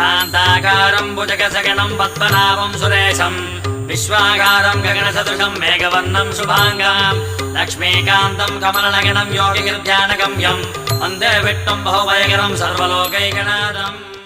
शान्ताकारम् भुजगसगणम् पद्मनाभम् सुरेशम् विश्वाकारम् गगनसदृशम् मेघवर्णम् शुभाङ्गाम् लक्ष्मीकान्तम् कमलनगनम् योगिगिर्ध्यानगम्यम् वन्दे विट्टम् बहुभयकरम् सर्वलोकैकनादम्